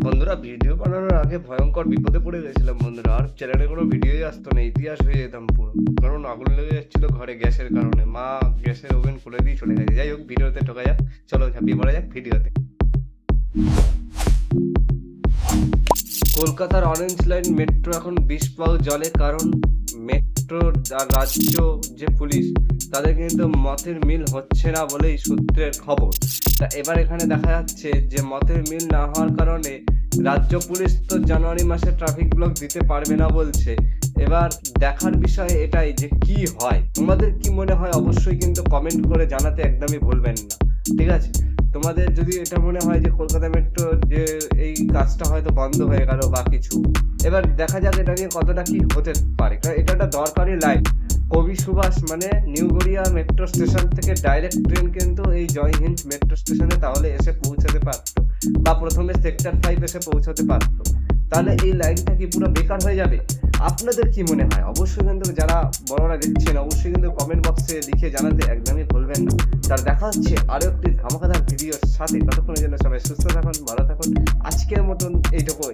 বন্ধুরা ভিডিও বানানোর আগে ভয়ঙ্কর বিপদে পড়ে গেছিলাম বন্ধুরা। আর চ্যানেলে কোনো ভিডিওই আসতো না, ইতিহাস হয়ে যেতাম পুরো। কারণ আগুন লেগে যাচ্ছিল ঘরে গ্যাসের কারণে। মা, গ্যাসের ওভেন খুলে দিয়ে চলে গেছে। যাই হোক, ভিডিওতে ঢোকা যাক। চলো, ঝাঁপিয়ে পড়া যাক ভিডিওতে। কলকাতার অরেঞ্জ লাইন মেট্রো এখন বিষ পাও জলে। কারণ মেট্রো রাজ্য যে পুলিশ, তাদের কিন্তু মতের মিল হচ্ছে না বলেই সূত্রের খবর। তা এবার এখানে দেখা যাচ্ছে যে মতের মিল না হওয়ার কারণে রাজ্য পুলিশ তো জানুয়ারি মাসে ট্রাফিক ব্লক দিতে পারবে না বলছে। এবার দেখার বিষয় এটাই যে কি হয়। তোমাদের কি মনে হয়? অবশ্যই কিন্তু কমেন্ট করে জানাতে একদমই ভুলবেন না। ঠিক আছে? তোমাদের যদি এটা মনে হয় যে কলকাতা মেট্রো যে এই কাজটা হয়তো বন্ধ হয়ে গেল বা কিছু, এবার দেখা যাক এটা নিয়ে কতটা কি হতে পারে। কারণ এটা একটা দরকারি লাইন কবি সুভাষ মানে নিউ গড়িয়া মেট্রো স্টেশন থেকে ডাইরেক্ট ট্রেন কিন্তু এই জয় হিন্দ মেট্রো স্টেশনে তাহলে এসে পৌঁছাতে পারতো বা প্রথমে সেক্টর ফাইভ এসে পৌঁছাতে পারতো। তাহলে এই লাইনটা কি পুরো বেকার হয়ে যাবে? আপনাদের কি মনে হয়? অবশ্যই কিন্তু যারা বড়রা দেখছেন, অবশ্যই কিন্তু কমেন্ট বক্সে লিখে জানাতে একদমই ভুলবেন না। তার দেখা হচ্ছে আরও একটি ধামাকাদার ভিডিওর সাথে। ততক্ষণের জন্য সবাই সুস্থ থাকুন, ভালো থাকুন। আজকের মতন এইটুকু